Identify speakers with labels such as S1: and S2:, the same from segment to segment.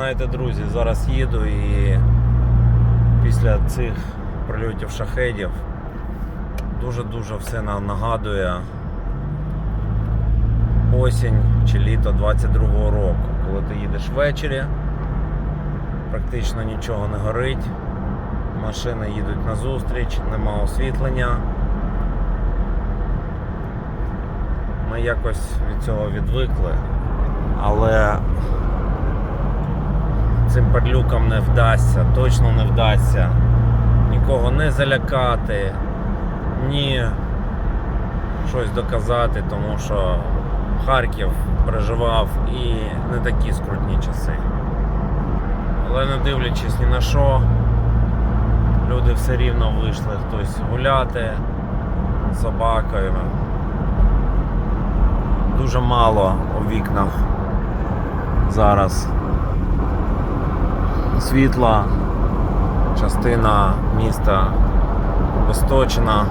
S1: Знаєте, друзі, зараз їду і після цих прильотів шахедів дуже-дуже все нам нагадує осінь чи літо 22-го року, коли ти їдеш ввечері, практично нічого не горить, машини їдуть назустріч, нема освітлення. Ми якось від цього відвикли, але цим падлюкам не вдасться, точно не вдасться нікого не залякати, ні щось доказати, тому що Харків переживав і не такі скрутні часи. Але не дивлячись ні на що, люди все рівно вийшли хтось гуляти з собакою. Дуже мало у вікнах зараз світла, частина міста обесточена.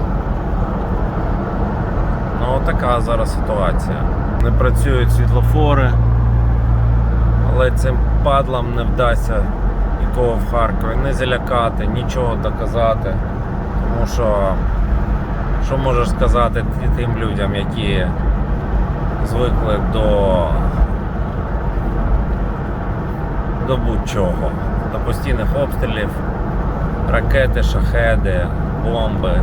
S1: Ну, така зараз ситуація. Не працюють світлофори, але цим падлам не вдасться нікого в Харкові не залякати, нічого доказати. Тому що що можеш сказати тим людям, які звикли до, до будь-чого, до постійних обстрілів, ракети, шахеди, бомби.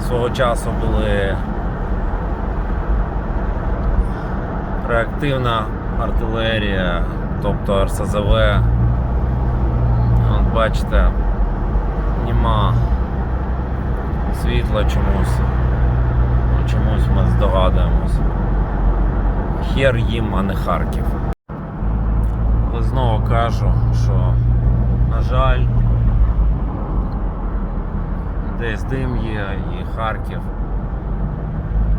S1: Свого часу були реактивна артилерія, тобто РСЗВ. От бачите, нема світла чомусь. Чомусь ми здогадуємось. Хер їм, а не Харків. Знову кажу, що, на жаль, десь дим є і Харків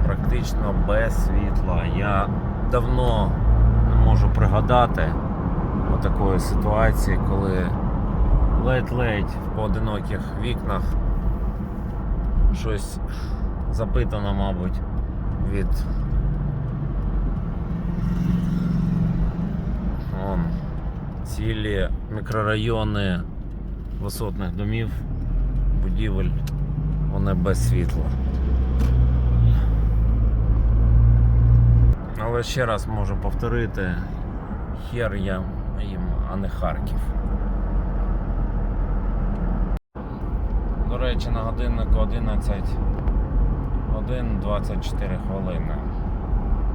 S1: практично без світла. Я давно не можу пригадати такої ситуації, коли ледь-ледь в поодиноких вікнах щось запитано, мабуть, від цілі мікрорайони висотних домів, будівель, вони без світла. Але ще раз можу повторити, хер я їм, а не Харків. До речі, на годиннику 11 годин 24 хвилини.